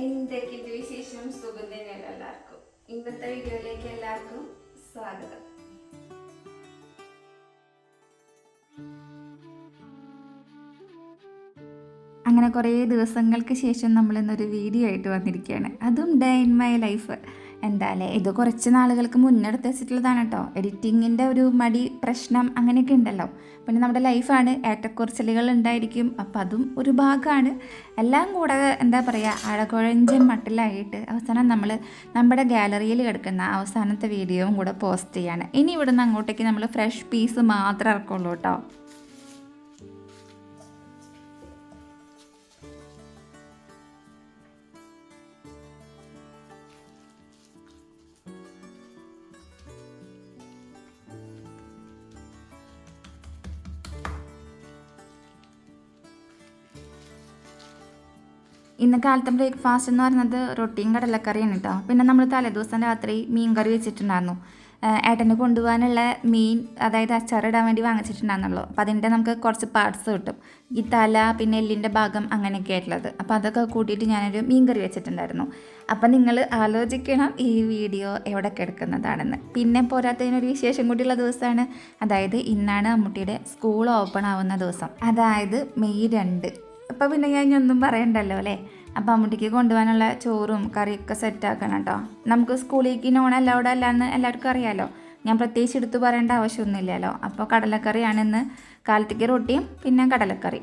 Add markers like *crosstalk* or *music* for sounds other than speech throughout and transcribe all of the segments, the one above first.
എന്തൊക്കെയുണ്ട് വിശേഷം? സുഖം തന്നെയല്ല എല്ലാവർക്കും ഇന്നത്തെ വീഡിയോയിലേക്ക് എല്ലാവർക്കും സ്വാഗതം. അങ്ങനെ കുറേ ദിവസങ്ങൾക്ക് ശേഷം നമ്മൾ ഇന്നൊരു വീഡിയോ ആയിട്ട് വന്നിരിക്കുകയാണ് അതും ഡേ ഇൻ മൈ ലൈഫ് എന്തായാലേ ഇത് കുറച്ച് നാളുകൾക്ക് മുന്നെടുത്ത് വെച്ചിട്ടുള്ളതാണ് കേട്ടോ എഡിറ്റിങ്ങിന്റെ ഒരു മടി പ്രശ്നം അങ്ങനെയൊക്കെ ഉണ്ടല്ലോ. പിന്നെ നമ്മുടെ ലൈഫാണ് ഏറ്റക്കുറച്ചിലുകൾ ഉണ്ടായിരിക്കും. അപ്പം അതും ഒരു ഭാഗമാണ്. എല്ലാം കൂടെ എന്താ പറയുക അഴകുഴഞ്ചൻ മട്ടിലായിട്ട് അവസാനം നമ്മൾ നമ്മുടെ ഗാലറിയിൽ കിടക്കുന്ന അവസാനത്തെ വീഡിയോയും കൂടെ പോസ്റ്റ് ചെയ്യാണ്. ഇനി ഇവിടുന്ന് അങ്ങോട്ടേക്ക് നമ്മൾ ഫ്രഷ് പീസ് മാത്രം ഇറക്കുള്ളൂ കേട്ടോ ഇന്ന് കാലത്തെ ബ്രേക്ക്ഫാസ്റ്റ് എന്ന് പറയുന്നത് റൊട്ടിയും കടലക്കറിയാണ് കേട്ടോ പിന്നെ നമ്മൾ തലേദിവസം രാത്രി മീൻ കറി വെച്ചിട്ടുണ്ടായിരുന്നു ഏട്ടന് കൊണ്ടുപോകാനുള്ള മീൻ അതായത് അച്ചാറിടാൻ വേണ്ടി വാങ്ങിച്ചിട്ടുണ്ടായിരുന്നുള്ളൂ. അപ്പോൾ അതിന്റെ നമുക്ക് കുറച്ച് പാർട്സ് കിട്ടും. ഈ തല പിന്നെ എല്ലിന്റെ ഭാഗം അങ്ങനെയൊക്കെ ആയിട്ടുള്ളത്. അപ്പോൾ അതൊക്കെ കൂട്ടിയിട്ട് ഞാനൊരു മീൻ കറി വെച്ചിട്ടുണ്ടായിരുന്നു. അപ്പം നിങ്ങൾ ആലോചിക്കണം ഈ വീഡിയോ എവിടെ കിടക്കുന്നതാണെന്ന് പിന്നെ പോരാത്തതിനൊരു വിശേഷം കൂടിയുള്ള ദിവസമാണ്. അതായത് ഇന്നാണ് അമ്മൂട്ടിയുടെ സ്കൂൾ ഓപ്പൺ ആവുന്ന ദിവസം. അതായത് മെയ് രണ്ട്. അപ്പോൾ പിന്നെ ഞാൻ ഒന്നും പറയണ്ടല്ലോ അല്ലേ? അപ്പം അമ്മൂട്ടിക്ക് കൊണ്ടുപോകാനുള്ള ചോറും കറിയൊക്കെ സെറ്റാക്കണം കേട്ടോ. നമുക്ക് സ്കൂളിലേക്ക് നോൺ അലൗഡ് അല്ല എന്ന് എല്ലാവർക്കും അറിയാലോ. ഞാൻ പ്രത്യേകിച്ച് എടുത്തു പറയേണ്ട ആവശ്യമൊന്നുമില്ലല്ലോ. അപ്പോൾ കടലക്കറിയാണ് ഇന്ന്. കാലത്തേക്ക് റൊട്ടിയും പിന്നെ കടലക്കറി.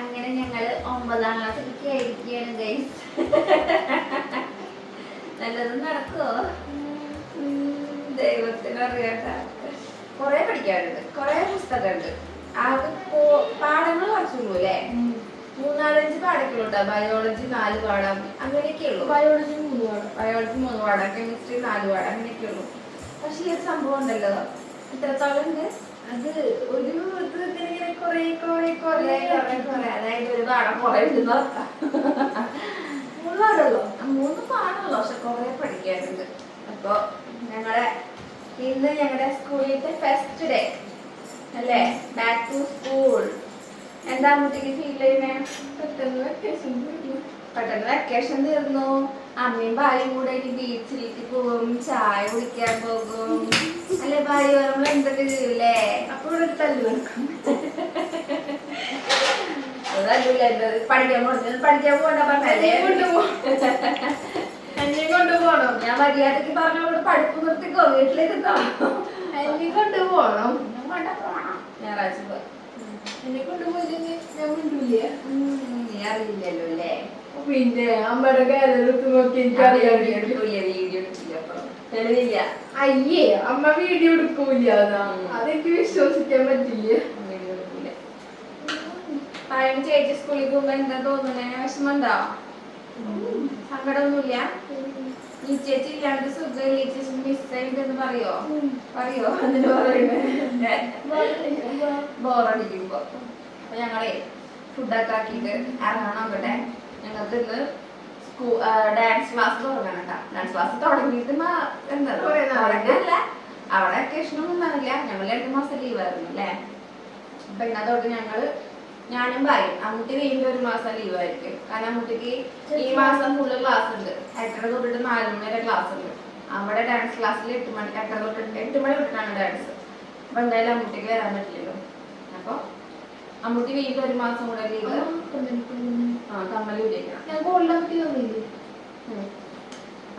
അങ്ങനെ ഞങ്ങൾ ഒമ്പതാം ക്ലാസ്സിലേക്ക് ആയിരിക്കുകയാണ് നല്ലതും നടക്കുമോ ദൈവത്തിനറിയാട്ട കുറെ പഠിക്കാറുണ്ട് കുറെ പുസ്തകമുണ്ട്. ആകെ പാഠങ്ങൾ കുറച്ചുള്ളൂ അല്ലേ മൂന്നാലഞ്ച് പാഠങ്ങളുണ്ടോ? ബയോളജി നാല് പാഠം അങ്ങനെയൊക്കെ ഉള്ളൂ. ബയോളജി മൂന്ന് പാടാം ബയോളജി മൂന്ന് പാടാം കെമിസ്ട്രി നാല് പാടാം അങ്ങനെയൊക്കെ ഉള്ളൂ. പക്ഷെ ഈ ഒരു സംഭവം ഉണ്ടല്ലോ. ഇത്രത്തോളം ഉണ്ട് അത് ഒരു ഇത് ഇങ്ങനെ കുറേ കുറെ കുറെ കുറെ കുറെ അതായത് ഒരു പാഠം കുറെ അർത്ഥം. മൂന്ന് പാടുള്ളൂ മൂന്ന് പാടുള്ളൂ പക്ഷെ കുറെ പഠിക്കാനുണ്ട്. അപ്പൊ ഞങ്ങളെ ഇന്ന് ഞങ്ങളുടെ സ്കൂളിലത്തെ ഫസ്റ്റ് ഡേ അല്ലേ? ബാക്ക് ടു സ്കൂൾ എന്താ കുട്ടിക്ക് ഫീൽ ചെയ്യുന്നേ? പെട്ടെന്ന് വെക്കേഷൻ പെട്ടെന്ന് വെക്കേഷൻ തീർന്നു. അമ്മയും ഭാര്യയും കൂടെ ഇനി ബീച്ചിലേക്ക് പോകും. ചായ കുടിക്കാൻ പോകും. അല്ലെ ഭാര്യ? നമ്മൾ എന്തൊക്കെ ചെയ്യൂലേ? അപ്പൊ ഇവിടെ ഒരു തല്ലു വെക്കും അതല്ല എന്നത് പഠിക്കാൻ പോകുന്നത് പഠിക്കാൻ പോകണ്ട പറഞ്ഞല്ലേ കൊണ്ടുപോകണം ഞാൻ മര്യാദയ്ക്ക് പറഞ്ഞോണ്ട് പഠിപ്പ് നിർത്തിക്കോ. വീട്ടിലിരുന്നോ. എന്നെ വേണ്ട പോണം ഞായറാഴ്ച എന്നെ കൊണ്ടുപോയില്ലെങ്കിൽ ഞാൻ മിണ്ടൂല നീ അറിയില്ലല്ലോ അല്ലേ? പിന്നെ അമ്മയുടെ കാലെടുത്ത് നോക്കി എനിക്ക് അറിയാൻ വീഡിയോ എടുക്കൂല വീഡിയോ എടുക്കില്ല അയ്യേ അമ്മ വീഡിയോ എടുക്കൂല അതാ അതെനിക്ക് വിശ്വസിക്കാൻ പറ്റില്ല? പഴയ ചേച്ചി സ്കൂളിൽ പോകുമ്പോ എന്താ തോന്നുന്നേ? വിഷമമുണ്ടോ? സങ്കടമൊന്നുമില്ല? ഈ ചേച്ചി ഇല്ലാണ്ട് സുഖം ഈ ചേച്ചി മിസ് ആയിട്ടെന്ന് പറയോ? പറയോ അതിന് പറയുന്നത് ബോറടിക്കുമ്പോ. അപ്പൊ ഞങ്ങളെ ഫുഡൊക്കെ ആക്കിയിട്ട് ഇറങ്ങണം നോക്കട്ടെ ഞങ്ങൾക്ക് ഇന്ന് സ്കൂ ഡാൻസ് ക്ലാസ് തുടങ്ങണം കേട്ടോ ഡാൻസ് ക്ലാസ് തുടങ്ങിയിട്ട് എന്താ. തുടങ്ങല്ല. അവിടെ വെക്കേഷനൊന്നും ഉണ്ടാവില്ല ഞങ്ങൾ രണ്ട് മാസം ലീവായിരുന്നു അല്ലേ? അപ്പൊ ഇന്ന തൊട്ട് ഞങ്ങൾ ഞാനും പറയും അമ്മൂട്ടി വീണ്ടും ഒരു മാസം ലീവ് ആയിരിക്കും. കാരണം അമ്മൂട്ടിക്ക് ഈ മാസം ഫുള്ള് ക്ലാസ് ഉണ്ട്. എട്ടര തൊട്ടിട്ട് നാല് മണി വരെ ക്ലാസ് ഉണ്ട്. അവിടെ ഡാൻസ് ക്ലാസ്സിൽ എട്ട് മണി എട്ടര തൊട്ടിട്ട് എട്ട് മണി തൊട്ടിട്ടാണ് ഡാൻസ് അപ്പൊ എന്തായാലും അമ്മൂട്ടിക്ക് വരാൻ പറ്റില്ലല്ലോ. അപ്പൊ അമ്മൂട്ടി വീണ്ടും ഒരു മാസം കൂടെ ലീവ് ആ കമ്മൽ വിളിക്കണം.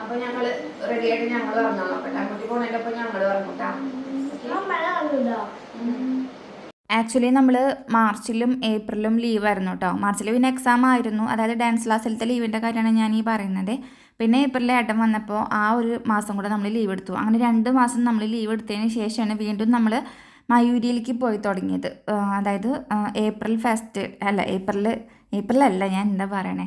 അപ്പൊ ഞങ്ങൾ റെഡി ആയിട്ട് ഞങ്ങൾ ഇറങ്ങാം നോക്കട്ടെ അമ്മൂട്ടി പോണേന്റെ ഒപ്പം ഞങ്ങൾ ഇറങ്ങൂട്ടാ ആക്ച്വലി നമ്മൾ മാർച്ചിലും ഏപ്രിലും ലീവായിരുന്നു കേട്ടോ മാർച്ചിൽ പിന്നെ എക്സാം ആയിരുന്നു. അതായത് ഡാൻസ് ക്ലാസ്സിലത്തെ ലീവിന്റെ കാര്യമാണ് ഞാൻ ഈ പറയുന്നത്. പിന്നെ ഏപ്രിലിൽ ഏട്ടൻ വന്നപ്പോൾ ആ ഒരു മാസം കൂടെ നമ്മൾ ലീവ് എടുത്തു. അങ്ങനെ രണ്ട് മാസം നമ്മൾ ലീവ് എടുത്തതിന് ശേഷമാണ് വീണ്ടും നമ്മൾ മയൂരിയിലേക്ക് പോയി തുടങ്ങിയത്. അതായത് ഏപ്രിൽ ഫസ്റ്റ് അല്ല ഏപ്രിൽ ഏപ്രിലല്ല ഞാൻ എന്താ പറയണേ?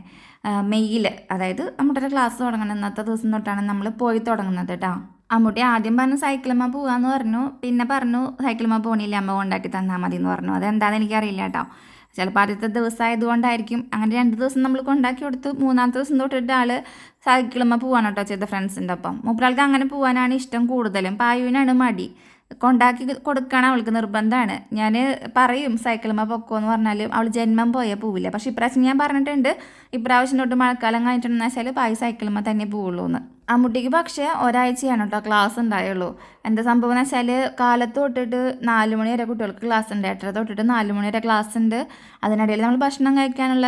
മെയ്യിൽ അതായത് നമ്മുടെ ക്ലാസ് തുടങ്ങുന്ന ഇന്നത്തെ ദിവസം തൊട്ടാണ് നമ്മൾ പോയി തുടങ്ങുന്നത് കേട്ടോ അമ്മൂട്ടി ആദ്യം പറഞ്ഞു സൈക്കിളമ്മ പോവാന്ന് പറഞ്ഞു. പിന്നെ പറഞ്ഞു സൈക്കിളമ്മ പോണില്ല അമ്മ കൊണ്ടാക്കി തന്നാൽ മതി എന്ന് പറഞ്ഞു. അതെന്താണെന്ന് എനിക്കറിയില്ല കേട്ടോ. ചിലപ്പോൾ ആദ്യത്തെ ദിവസമായത് കൊണ്ടായിരിക്കും അങ്ങനെ രണ്ട് ദിവസം നമ്മൾ കൊണ്ടാക്കി കൊടുത്തു. മൂന്നാമത്തെ ദിവസം തൊട്ടിട്ട് ആൾ സൈക്കിളുമ്മ പോവാണ് കേട്ടോ ചെയ്ത ഫ്രണ്ട്സിന്റെ ഒപ്പം. മൂപ്പരാൾക്ക് അങ്ങനെ പോകാനാണ് ഇഷ്ടം കൂടുതലും. പായുവിനാണ് മടി. കൊണ്ടാക്കി കൊടുക്കണം അവൾക്ക് നിർബന്ധമാണ് ഞാൻ പറയും സൈക്കിളുമ്മ പൊക്കോ എന്ന് പറഞ്ഞാലും അവൾ ജന്മം പോയാൽ പോവില്ല? പക്ഷേ ഇപ്രാവശ്യം ഞാൻ പറഞ്ഞിട്ടുണ്ട് ഇപ്രാവശ്യം തൊട്ട് മഴക്കാലം കഴിഞ്ഞിട്ടുണ്ടെന്ന് വെച്ചാൽ പായ് സൈക്കിളുമ്മ തന്നെ പോവുള്ളൂ എന്ന് അമ്മുട്ടിക്ക് പക്ഷേ ഒരാഴ്ചയാണ് കേട്ടോ ക്ലാസ് ഉണ്ടായുള്ളൂ. എന്താ സംഭവം എന്ന് വെച്ചാൽ കാലത്ത് തൊട്ടിട്ട് നാല് മണി വരെ കുട്ടികൾക്ക് ക്ലാസ് ഉണ്ട്. എട്ടര തൊട്ടിട്ട് നാല് മണി വരെ ക്ലാസ് ഉണ്ട്. അതിനിടയിൽ നമ്മൾ ഭക്ഷണം കഴിക്കാനുള്ള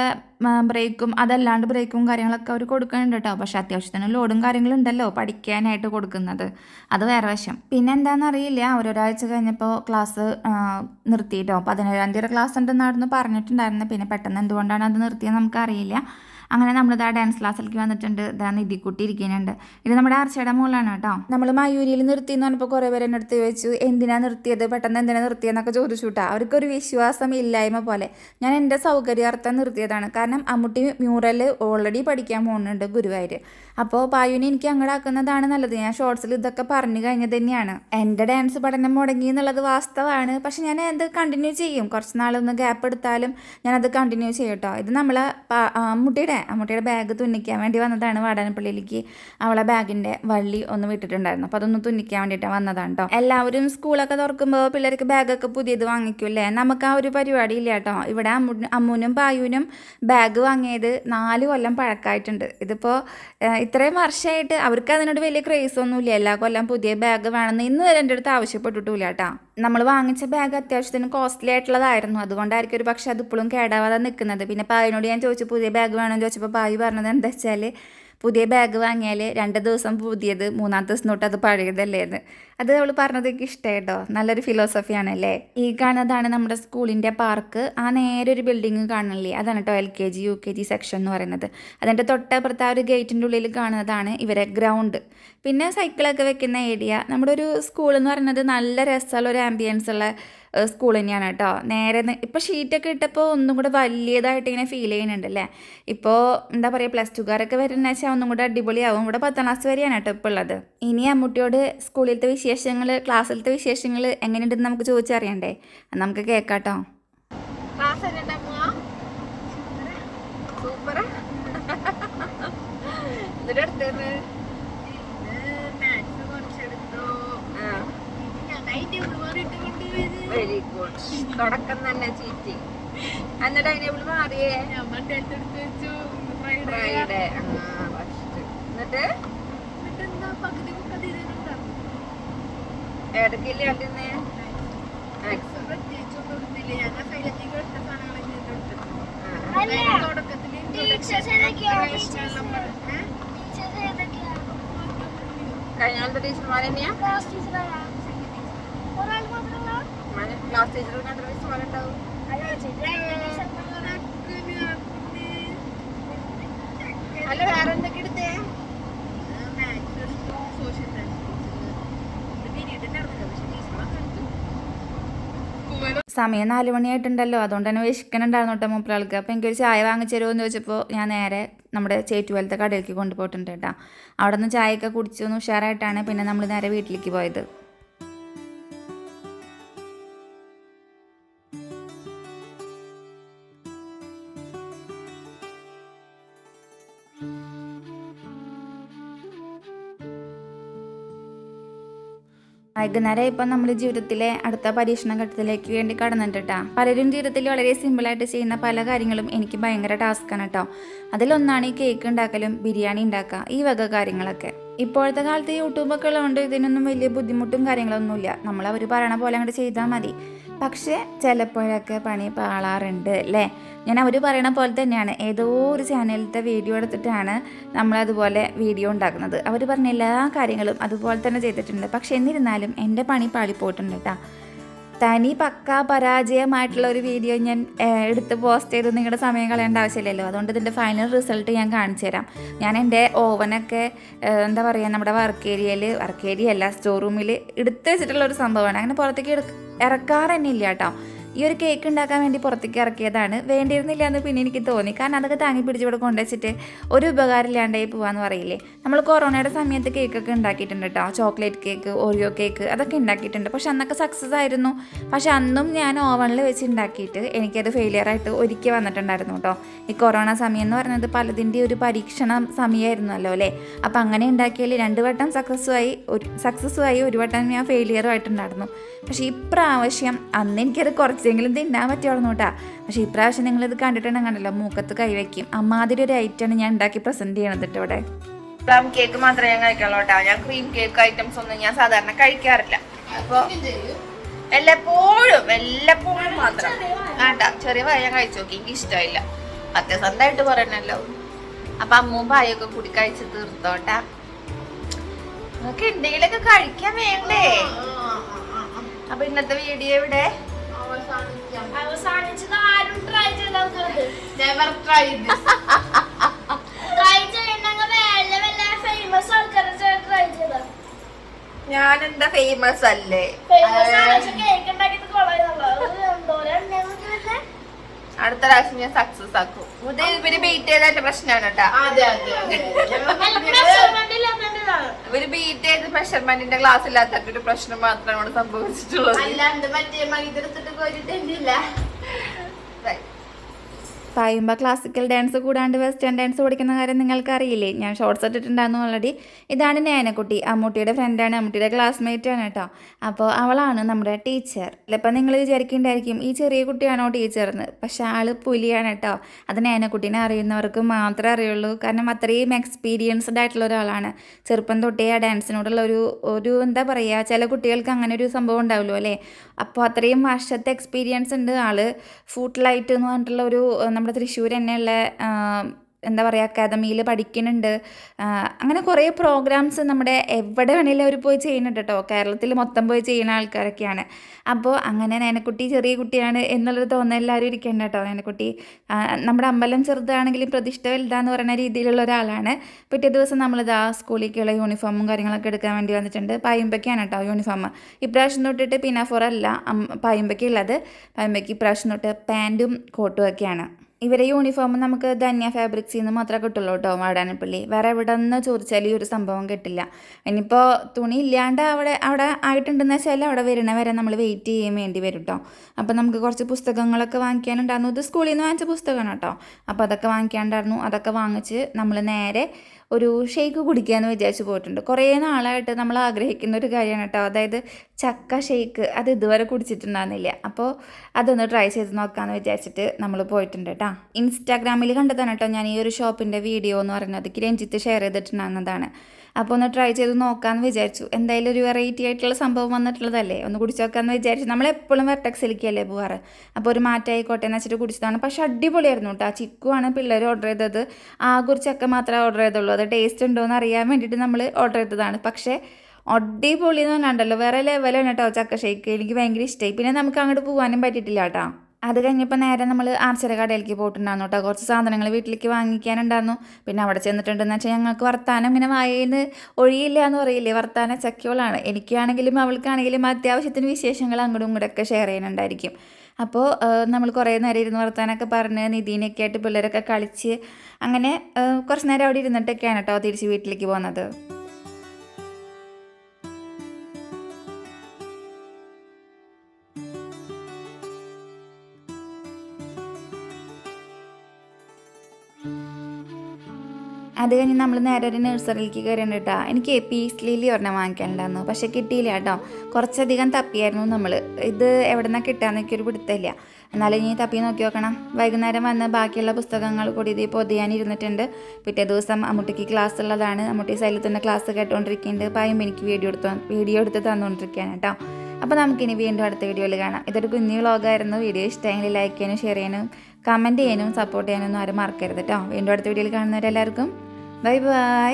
ബ്രേക്കും അതല്ലാണ്ട് ബ്രേക്കും കാര്യങ്ങളൊക്കെ അവർ കൊടുക്കുന്നുണ്ട് കേട്ടോ പക്ഷേ അത്യാവശ്യത്തിന് ലോഡും കാര്യങ്ങളും ഉണ്ടല്ലോ പഠിക്കാനായിട്ട് കൊടുക്കുന്നത്. അത് വേറെ വശം. പിന്നെ എന്താണെന്നറിയില്ല അവരൊരാഴ്ച കഴിഞ്ഞപ്പോൾ ക്ലാസ് നിർത്തിയിട്ടോ പതിനേഴാം തീയതി ക്ലാസ് ഉണ്ടെന്നായിരുന്നു പറഞ്ഞിട്ടുണ്ടായിരുന്നത് പിന്നെ പെട്ടെന്ന് എന്തുകൊണ്ടാണ് അത് നിർത്തിയത് നമുക്കറിയില്ല അങ്ങനെ നമ്മളിത് ഡാൻസ് ക്ലാസ്സിലേക്ക് വന്നിട്ടുണ്ട്. ഇതാ നിധിക്കുട്ടി ഇരിക്കുന്നുണ്ട്. ഇത് നമ്മുടെ ആർച്ചയുടെ മോളാണ് കേട്ടോ. നമ്മൾ മയൂരിയിൽ നിർത്തി എന്ന് പറഞ്ഞപ്പോൾ കുറേ പേരെ നിർത്തി അടുത്ത് ചോദിച്ചു എന്തിനാ നിർത്തിയത്? പെട്ടെന്ന് എന്തിനാ നിർത്തിയെന്നൊക്കെ ചോദിച്ചു കേട്ടോ അവർക്കൊരു വിശ്വാസം ഇല്ലായ്മ പോലെ. ഞാൻ എന്റെ സൗകര്യാർത്ഥം നിർത്തിയതാണ്. കാരണം അമ്മുട്ടി മ്യൂറൽ ഓൾറെഡി പഠിക്കാൻ പോകുന്നുണ്ട് ഗുരുവായൂർ അപ്പോൾ പായുവിനെ എനിക്ക് അങ്ങടാക്കുന്നതാണ് നല്ലത്. ഞാൻ ഷോർട്സിൽ ഇതൊക്കെ പറഞ്ഞു കഴിഞ്ഞത് തന്നെയാണ്. എന്റെ ഡാൻസ് പഠനം മുടങ്ങി എന്നുള്ളത് വാസ്തവമാണ് പക്ഷെ ഞാൻ അത് കണ്ടിന്യൂ ചെയ്യും. കുറച്ച് നാളൊന്ന് ഗ്യാപ്പ് എടുത്താലും ഞാനത് കണ്ടിന്യൂ ചെയ്യും കേട്ടോ ഇത് നമ്മളെ പാ- ആ, അമ്മുട്ടിയുടെ ബാഗ് തുന്നിക്കാൻ വേണ്ടി വന്നതാണ് വാടാനപ്പള്ളിയിലേക്ക്. അവളെ ബാഗിന്റെ വള്ളി ഒന്ന് വിട്ടിട്ടുണ്ടായിരുന്നു. അപ്പോൾ അതൊന്ന് തുന്നിക്കാൻ വേണ്ടിയിട്ട് വന്നതാണ് കേട്ടോ എല്ലാവരും സ്കൂളൊക്കെ തുറക്കുമ്പോൾ പിള്ളേർക്ക് ബാഗൊക്കെ പുതിയത് വാങ്ങിക്കൂല്ലേ നമുക്ക് ആ ഒരു പരിപാടി ഇല്ല കേട്ടോ ഇവിടെ അമ്മു അമ്മൂനും പായുവിനും ബാഗ് വാങ്ങിയത് നാല് കൊല്ലം പഴക്കമായിട്ടുണ്ട് ഇതിപ്പോൾ ഇത്രയും വർഷമായിട്ട് അവർക്ക് അതിനോട് വലിയ ക്രേസ് ഒന്നുമില്ല. എല്ലാ കൊല്ലം പുതിയ ബാഗ് വേണമെന്ന് ഇന്ന് എന്റെ അടുത്ത് ആവശ്യപ്പെട്ടിട്ടില്ല കേട്ടോ നമ്മൾ വാങ്ങിച്ച ബാഗ് അത്യാവശ്യത്തിന് കോസ്റ്റ്ലി ആയിട്ടുള്ളതായിരുന്നു. അതുകൊണ്ടായിരിക്കും ഒരു പക്ഷേ അതിപ്പോഴും കേടാവാതെ നിൽക്കുന്നത് പിന്നെ പായനോട് ഞാൻ ചോദിച്ചു പുതിയ ബാഗ് വേണമെന്ന് ചോദിച്ചപ്പോൾ പായ് പറഞ്ഞത് എന്താ വെച്ചാൽ പുതിയ ബാഗ് വാങ്ങിയാൽ രണ്ട് ദിവസം പുതിയത് മൂന്നാം ദിവസം തൊട്ട് അത് പഴയതല്ലേ എന്ന് അത് അവൾ പറഞ്ഞത് എനിക്ക് ഇഷ്ടമായിട്ടോ നല്ലൊരു ഫിലോസഫിയാണല്ലേ ഈ കാണുന്നതാണ് നമ്മുടെ സ്കൂളിന്റെ പാർക്ക് ആ നേരെ ഒരു ബിൽഡിങ് കാണുന്നില്ലേ അതാണ് കേട്ടോ L K G U K G section എന്ന് പറയുന്നത്. അതിന്റെ തൊട്ടപ്പുറത്ത് ആ ഒരു ഗേറ്റിന്റെ ഉള്ളിൽ കാണുന്നതാണ് ഇവരെ ഗ്രൗണ്ട് പിന്നെ സൈക്കിളൊക്കെ വെക്കുന്ന ഏരിയ നമ്മുടെ ഒരു സ്കൂൾ എന്ന് പറയുന്നത് നല്ല രസമുള്ള ഒരു ആംബിയൻസ് ഉള്ള സ്കൂൾ തന്നെയാണ് കേട്ടോ നേരെ ഇപ്പോൾ ഷീറ്റൊക്കെ ഇട്ടപ്പോൾ ഒന്നും കൂടെ വലിയതായിട്ട് ഇങ്ങനെ ഫീൽ ചെയ്യുന്നുണ്ട് അല്ലേ ഇപ്പോൾ എന്താ പറയുക പ്ലസ് ടുക്കാരൊക്കെ വരുന്ന വെച്ചാൽ ഒന്നും കൂടെ അടിപൊളിയാവും. ഇവിടെ പത്താം ക്ലാസ് വരെയാണ് കേട്ടോ ഇപ്പോൾ ഉള്ളത്. ഇനി അമ്മൂട്ടിയോട് സ്കൂളിലത്തെ വിശേഷങ്ങൾ ക്ലാസ്സിലത്തെ വിശേഷങ്ങൾ എങ്ങനെയുണ്ടെന്ന് നമുക്ക് ചോദിച്ചറിയണ്ടേ? നമുക്ക് കേൾക്കാട്ടോ ക്ലാസ് സൂപ്പർ വെരി ഗുഡ് തുടക്കം തന്നെ ചീറ്റി. എന്നിട്ട് അതിനെ ഇവിടെ മാറിയേ? ഫ്രൈഡേ എന്നിട്ട്? ഏതൊക്കെയില്ലേ കണ്ടിരുന്നേ? കഴിഞ്ഞ കാലത്തെ അല്ല വേറെ എന്തൊക്കെ എടുത്തേ? സമയം നാല് മണിയായിട്ടുണ്ടല്ലോ. അതുകൊണ്ട് തന്നെ വിശക്കണുണ്ടായിരുന്നു കേട്ടോ മൂപ്പരാൾക്ക്. അപ്പോൾ എനിക്കൊരു ചായ വാങ്ങിച്ചു തരുമോ എന്ന് ചോദിച്ചപ്പോൾ ഞാൻ നേരെ നമ്മുടെ ചേറ്റുപോലത്തെ കടയിലേക്ക് കൊണ്ടുപോയിട്ടുണ്ട് കേട്ടോ. അവിടെ നിന്ന് ചായയൊക്കെ കുടിച്ചൊന്ന് ഉഷാറായിട്ടാണ് പിന്നെ നമ്മൾ നേരെ വീട്ടിലേക്ക് പോയത്. വൈകുന്നേരം ഇപ്പം നമ്മൾ ജീവിതത്തിലെ അടുത്ത പരീക്ഷണ ഘട്ടത്തിലേക്ക് വേണ്ടി കടന്നിട്ടാ പലരും ജീവിതത്തിൽ വളരെ സിമ്പിൾ ആയിട്ട് ചെയ്യുന്ന പല കാര്യങ്ങളും എനിക്ക് ഭയങ്കര ടാസ്ക്കാണ് കേട്ടോ അതിലൊന്നാണ് ഈ കേക്ക് ഉണ്ടാക്കലും ബിരിയാണി ഉണ്ടാക്കുക ഈ വക കാര്യങ്ങളൊക്കെ. ഇപ്പോഴത്തെ കാലത്ത് യൂട്യൂബൊക്കെ ഉള്ളതുകൊണ്ട് ഇതിനൊന്നും വലിയ ബുദ്ധിമുട്ടും കാര്യങ്ങളൊന്നുമില്ല. നമ്മൾ അവർ പറയണ പോലെ അങ്ങോട്ട് ചെയ്താൽ മതി. പക്ഷേ ചിലപ്പോഴൊക്കെ പണി പാളാറുണ്ട് അല്ലേ? ഞാൻ അവർ പറയണ പോലെ തന്നെയാണ്. ഏതോ ഒരു ചാനലിലത്തെ വീഡിയോ എടുത്തിട്ടാണ് നമ്മളതുപോലെ വീഡിയോ ഉണ്ടാക്കുന്നത്. അവർ പറഞ്ഞ എല്ലാ കാര്യങ്ങളും അതുപോലെ തന്നെ ചെയ്തിട്ടുണ്ട്. പക്ഷെ എന്നിരുന്നാലും എന്റെ പണി പാളിപ്പോയിട്ടുണ്ട് കേട്ടോ തനി പക്ക പരാജയമായിട്ടുള്ള ഒരു വീഡിയോ ഞാൻ എടുത്ത് പോസ്റ്റ് ചെയ്ത് നിങ്ങളുടെ സമയം കളയേണ്ട ആവശ്യമില്ലല്ലോ. അതുകൊണ്ട് ഇതിന്റെ ഫൈനൽ റിസൾട്ട് ഞാൻ കാണിച്ചു തരാം. ഞാൻ എന്റെ ഓവനൊക്കെ എന്താ പറയുക നമ്മുടെ വർക്ക് ഏരിയയിൽ വർക്ക് ഏരിയ അല്ല സ്റ്റോർ റൂമിൽ എടുത്ത് വെച്ചിട്ടുള്ള ഒരു സംഭവമാണ്. അങ്ങനെ പുറത്തേക്ക് എടുക്ക ഇറക്കാറ് തന്നെ ഇല്ല കേട്ടോ. ഈ ഒരു കേക്ക് ഉണ്ടാക്കാൻ വേണ്ടി പുറത്തേക്ക് ഇറക്കിയതാണ്. വേണ്ടിയിരുന്നില്ല എന്ന് പിന്നെ എനിക്ക് തോന്നി. കാരണം അതൊക്കെ താങ്ങി പിടിച്ച് ഇവിടെ കൊണ്ടുവച്ചിട്ട് ഒരു ഉപകാരം ഇല്ലാണ്ടായി പോവാന്ന് പറയില്ലേ? നമ്മൾ കൊറോണയുടെ സമയത്ത് കേക്കൊക്കെ ഉണ്ടാക്കിയിട്ടുണ്ട് കേട്ടോ ചോക്ലേറ്റ് കേക്ക് ഓറിയോ കേക്ക് അതൊക്കെ ഉണ്ടാക്കിയിട്ടുണ്ട്. പക്ഷെ അന്നൊക്കെ സക്സസ് ആയിരുന്നു. പക്ഷെ അന്നും ഞാൻ ഓവണിൽ വെച്ച് ഉണ്ടാക്കിയിട്ട് എനിക്കത് ഫെയിലിയർ ആയിട്ട് ഒരിക്കൽ വന്നിട്ടുണ്ടായിരുന്നു കേട്ടോ ഈ കൊറോണ സമയം എന്ന് പറയുന്നത് പലതിന്റെ ഒരു പരീക്ഷണ സമയമായിരുന്നല്ലോ അല്ലേ? അപ്പം അങ്ങനെ ഉണ്ടാക്കിയാൽ രണ്ട് വട്ടം സക്സസ്സുമായി ഒരു സക്സസ്സുമായി ഒരു വട്ടം ഞാൻ ഫെയിലിയറും ആയിട്ടുണ്ടായിരുന്നു. പക്ഷേ ഇപ്രാവശ്യം അന്ന് എനിക്കത് കുറച്ചെങ്കിലും തിന്നാൻ പറ്റുമായിരുന്നു നോട്ടാ പക്ഷേ ഇപ്രാവശ്യം നിങ്ങളിത് കണ്ടിട്ടുണ്ടെങ്കിൽ കണ്ടല്ലോ മൂക്കത്ത് കൈവയ്ക്കും അമ്മാതിരി ഒരു ഐറ്റമാണ് ഞാൻ ഉണ്ടാക്കി പ്രസന്റ് ചെയ്യണത് കേട്ടോ ഇവിടെ. പ്ലം കേക്ക് മാത്രമേ ഞാൻ കഴിക്കുള്ളൂ കേട്ടോ ഞാൻ ക്രീം കേക്ക് ഐറ്റംസ് ഒന്നും ഞാൻ സാധാരണ കഴിക്കാറില്ല. അപ്പൊ എല്ലപ്പോഴും എല്ലപ്പോഴും മാത്രം. വേണ്ട ചെറിയ പായ ഞാൻ കഴിച്ചു നോക്കി. എനിക്ക് ഇഷ്ടമില്ല. സത്യസന്ധമായിട്ട് പറയണല്ലോ. അപ്പൊ അമ്മും പായൊക്കെ കൂടി കഴിച്ച് തീർത്തോട്ടാ നമുക്ക് എന്തെങ്കിലുമൊക്കെ കഴിക്കാൻ വേണ്ടേ? അപ്പൊ ഇന്നത്തെ വീഡിയോ ഇവിടെ അവസാനിച്ചത് ആരും ട്രൈ ചെയ്തത് നെവർ ട്രൈ ട്രൈ ചെയ്യണമെങ്കിൽ വല്ല വല്ല ഫേമസ് ആൾക്കാരെ ട്രൈ ചെയ്ത. ഞാൻ എന്താ ഫേമസ് അല്ലേ ഫേമസ് കേക്ക് ഉണ്ടാക്കിയിട്ട് കൊള്ളാന്നുള്ളത് എന്തോരം അടുത്ത പ്രാവശ്യം ഞാൻ സക്സസ് ആക്കും. ഇത് ഇവർ ബീറ്റ് ചെയ്തതിന്റെ പ്രശ്നമാണ് കേട്ടോ. *laughs* ഇവർ ബീറ്റ് ചെയ്ത് മെഷർമെന്റിന്റെ ക്ലാസ് ഇല്ലാത്ത ഒരു പ്രശ്നം മാത്രമാണ് ഇവിടെ സംഭവിച്ചിട്ടുള്ളത്. അല്ലാണ്ട് മറ്റേ മൈതൃത്തിട്ട് കോരിട്ടില്ല പായുമ്പ ക്ലാസിക്കൽ ഡാൻസ് കൂടാണ്ട് വെസ്റ്റേൺ ഡാൻസ് പഠിക്കുന്ന കാര്യം നിങ്ങൾക്ക് അറിയില്ലേ ഞാൻ ഷോർട്സ് ഇട്ടിട്ടുണ്ടായിരുന്നു ഓൾറെഡി ഇതാണ് നേനക്കുട്ടി അമ്മൂട്ടിയുടെ ഫ്രണ്ടാണ് അമ്മൂട്ടിയുടെ ക്ലാസ്മേറ്റ് ആണ് കേട്ടോ. അപ്പോൾ അവളാണ് നമ്മുടെ ടീച്ചർ ചിലപ്പോൾ നിങ്ങൾ വിചാരിക്കുന്നുണ്ടായിരിക്കും ഈ ചെറിയ കുട്ടിയാണോ ടീച്ചർ എന്ന് പക്ഷെ ആൾ പുലിയാണ് കേട്ടോ. അത് നേനക്കുട്ടീനെ അറിയുന്നവർക്ക് മാത്രമേ അറിയുള്ളൂ. കാരണം അത്രയും എക്സ്പീരിയൻസ്ഡ് ആയിട്ടുള്ള ഒരാളാണ്. ചെറുപ്പം തൊട്ടേ ആ ഡാൻസിനോടുള്ള ഒരു ഒരു എന്താ പറയുക ചില കുട്ടികൾക്ക് അങ്ങനെ ഒരു സംഭവം ഉണ്ടാവുമല്ലോ അല്ലേ? അപ്പോൾ അത്രയും വർഷത്തെ എക്സ്പീരിയൻസ് ഉണ്ട് ആൾ ഫുഡ് ലൈറ്റ് എന്ന് പറഞ്ഞിട്ടുള്ള ഒരു നമ്മുടെ തൃശ്ശൂർ തന്നെയുള്ള എന്താ പറയുക അക്കാദമിയിൽ പഠിക്കുന്നുണ്ട് അങ്ങനെ കുറേ പ്രോഗ്രാംസ് നമ്മുടെ എവിടെ വേണേലും അവർ പോയി ചെയ്യുന്നുണ്ട് കേട്ടോ കേരളത്തിൽ മൊത്തം പോയി ചെയ്യുന്ന ആൾക്കാരൊക്കെയാണ്. അപ്പോൾ അങ്ങനെ നേനക്കുട്ടി ചെറിയ കുട്ടിയാണ് എന്നുള്ളൊരു തോന്നൽ എല്ലാവരും ഇരിക്കേണ്ട കേട്ടോ നേനക്കുട്ടി നമ്മുടെ അമ്പലം ചെറുതാണെങ്കിലും പ്രതിഷ്ഠ വലുതാന്ന് പറയുന്ന രീതിയിലുള്ള ഒരാളാണ്. പിറ്റേ ദിവസം നമ്മളിതാ സ്കൂളിലേക്കുള്ള യൂണിഫോമും കാര്യങ്ങളൊക്കെ എടുക്കാൻ വേണ്ടി വന്നിട്ടുണ്ട്. പായുമ്പയ്ക്കാണ് കേട്ടോ യൂണിഫോം. ഇപ്രാവശ്യം തൊട്ടിട്ട് പിനാഫോറല്ല അല്ല പായുമ്പക്ക് ഇപ്രാവശ്യം തൊട്ട് പാന്റും കോട്ടും ഒക്കെയാണ്. ഇവരെ യൂണിഫോം നമുക്ക് ധന്യ ഫാബ്രിക്സിൽ നിന്ന് മാത്രമേ കിട്ടുള്ളൂ കേട്ടോ വാടാനപ്പള്ളി. വേറെ എവിടെ നിന്ന് ചോദിച്ചാൽ ഈ ഒരു സംഭവം കിട്ടില്ല. ഇനിയിപ്പോൾ തുണി ഇല്ലാണ്ട് അവിടെ അവിടെ ആയിട്ടുണ്ടെന്ന് വെച്ചാൽ അവിടെ വരണ വരെ നമ്മൾ വെയിറ്റ് ചെയ്യാൻ വേണ്ടി വരും കേട്ടോ അപ്പോൾ നമുക്ക് കുറച്ച് പുസ്തകങ്ങളൊക്കെ വാങ്ങിക്കാനുണ്ടായിരുന്നു. ഇത് സ്കൂളിൽ നിന്ന് വാങ്ങിച്ച പുസ്തകമാണ് കേട്ടോ അപ്പോൾ അതൊക്കെ വാങ്ങിക്കാണ്ടായിരുന്നു. അതൊക്കെ വാങ്ങിച്ച് നമ്മൾ നേരെ ഒരു ഷേക്ക് കുടിക്കാമെന്ന് വിചാരിച്ച് പോയിട്ടുണ്ട്. കുറേ നാളായിട്ട് നമ്മൾ ആഗ്രഹിക്കുന്ന ഒരു കാര്യമാണ് കേട്ടോ. അതായത് ചക്ക ഷേക്ക് അത് ഇതുവരെ കുടിച്ചിട്ടുണ്ടായിരുന്നില്ല. അപ്പോൾ അതൊന്ന് ട്രൈ ചെയ്ത് നോക്കാമെന്ന് വിചാരിച്ചിട്ട് നമ്മൾ പോയിട്ടുണ്ട് കേട്ടോ. ഇൻസ്റ്റാഗ്രാമിൽ കണ്ടതാണ് കേട്ടോ ഞാൻ ഈ ഒരു ഷോപ്പിന്റെ വീഡിയോ എന്ന് പറയുന്നത്. രഞ്ജിത്ത് ഷെയർ ചെയ്തിട്ടുണ്ടാകുന്നതാണ് അപ്പോൾ ഒന്ന് ട്രൈ ചെയ്ത് നോക്കാമെന്ന് വിചാരിച്ചു. എന്തായാലും ഒരു വെറൈറ്റി ആയിട്ടുള്ള സംഭവം വന്നിട്ടുള്ളതല്ലേ? ഒന്ന് കുടിച്ച് നോക്കാമെന്ന് വിചാരിച്ചു. നമ്മളെപ്പോഴും വെർട്ടക്സിലേക്കല്ലേ പോവാറ്? അപ്പോൾ ഒരു മാറ്റമായിക്കോട്ടെ എന്ന് വെച്ചിട്ട് കുടിച്ചതാണ്. പക്ഷെ അടിപൊളിയായിരുന്നു കേട്ടോ ചിക്കു ആണ് പിള്ളേർ ഓർഡർ ചെയ്തത്. ആ കുറിച്ചൊക്കെ മാത്രമേ ഓർഡർ ചെയ്തുള്ളൂ. അത് ടേസ്റ്റ് ഉണ്ടോ എന്ന് അറിയാൻ വേണ്ടിയിട്ട് നമ്മൾ ഓർഡർ ചെയ്തതാണ്. പക്ഷേ അടിപൊളി എന്ന് പറഞ്ഞാണ്ടല്ലോ. വേറെ ലെവലാണ് കേട്ടോ ചക്ക ഷേക്ക് എനിക്ക് ഭയങ്കര ഇഷ്ടമായി പിന്നെ നമുക്ക് അങ്ങോട്ട് പോകാനും പറ്റിയിട്ടില്ല കേട്ടോ അത് കഴിഞ്ഞപ്പോൾ നേരെ നമ്മൾ ആർച്ചര കടയിലേക്ക് പോയിട്ടുണ്ടായിരുന്നു കേട്ടോ കുറച്ച് സാധനങ്ങൾ വീട്ടിലേക്ക് വാങ്ങിക്കാനുണ്ടായിരുന്നു. പിന്നെ അവിടെ ചെന്നിട്ടുണ്ടെന്ന് വെച്ചാൽ ഞങ്ങൾക്ക് വർത്താനം ഇങ്ങനെ വായന്ന് ഒഴിയില്ല എന്ന് പറയില്ലേ? വർത്താനം ചക്കിയോളാണ്. എനിക്കാണെങ്കിലും അവൾക്കാണെങ്കിലും അത്യാവശ്യത്തിന് വിശേഷങ്ങൾ അങ്ങോട്ടും ഇങ്ങോട്ടൊക്കെ ഷെയർ ചെയ്യാനുണ്ടായിരിക്കും അപ്പോൾ നമ്മൾ കുറേ നേരം ഇരുന്ന് വർത്താനൊക്കെ പറഞ്ഞ് നിധീനൊക്കെ ആയിട്ട് പിള്ളേരൊക്കെ കളിച്ച് അങ്ങനെ കുറച്ച് നേരം അവിടെ ഇരുന്നിട്ടൊക്കെയാണ് കേട്ടോ തിരിച്ച് വീട്ടിലേക്ക് പോകുന്നത് അത് കഴിഞ്ഞ് നമ്മൾ നേരെ ഒരു നഴ്സറിയിലേക്ക് കയറിയുണ്ട് കേട്ടോ. എനിക്ക് പീസ് ലില്ലി ഒരെണ്ണം വാങ്ങിക്കാനുണ്ടായിരുന്നു. പക്ഷേ കിട്ടിയില്ല കേട്ടോ. കുറച്ചധികം തപ്പിയായിരുന്നു നമ്മൾ ഇത് എവിടെ നിന്നാണ് കിട്ടാന്നൊക്കെ ഒരു പിടുത്തമില്ല. എന്നാലും ഇനി തപ്പി നോക്കി നോക്കണം. വൈകുന്നേരം വന്ന് ബാക്കിയുള്ള പുസ്തകങ്ങൾ കൂടി ഇത് പൊതിയാനിരുന്നിട്ടുണ്ട് പിറ്റേ ദിവസം അമ്മൂട്ടിക്ക് ക്ലാസ് ഉള്ളതാണ്. അമ്മൂട്ടി സൈലത്തിന്റെ ക്ലാസ് കേട്ടുകൊണ്ടിരിക്കുന്നുണ്ട് പായും എനിക്ക് വീഡിയോ എടുത്തു വീഡിയോ എടുത്ത് തന്നുകൊണ്ടിരിക്കുകയാണ് കേട്ടോ. അപ്പോൾ നമുക്കിനി വീണ്ടും അടുത്ത വീഡിയോയിൽ കാണാം. ഇതൊരു കുഞ്ഞു വ്ളോഗായിരുന്നു വീഡിയോ ഇഷ്ടമെങ്കിൽ ലൈക്ക് ചെയ്യാനും ഷെയർ ചെയ്യാനും കമന്റ് ചെയ്യാനും സപ്പോർട്ട് ചെയ്യാനൊന്നും ആരും മറക്കരുത് കേട്ടോ. വീണ്ടും അടുത്ത വീഡിയോയിൽ കാണുന്നവരെല്ലാവർക്കും ബൈ ബൈ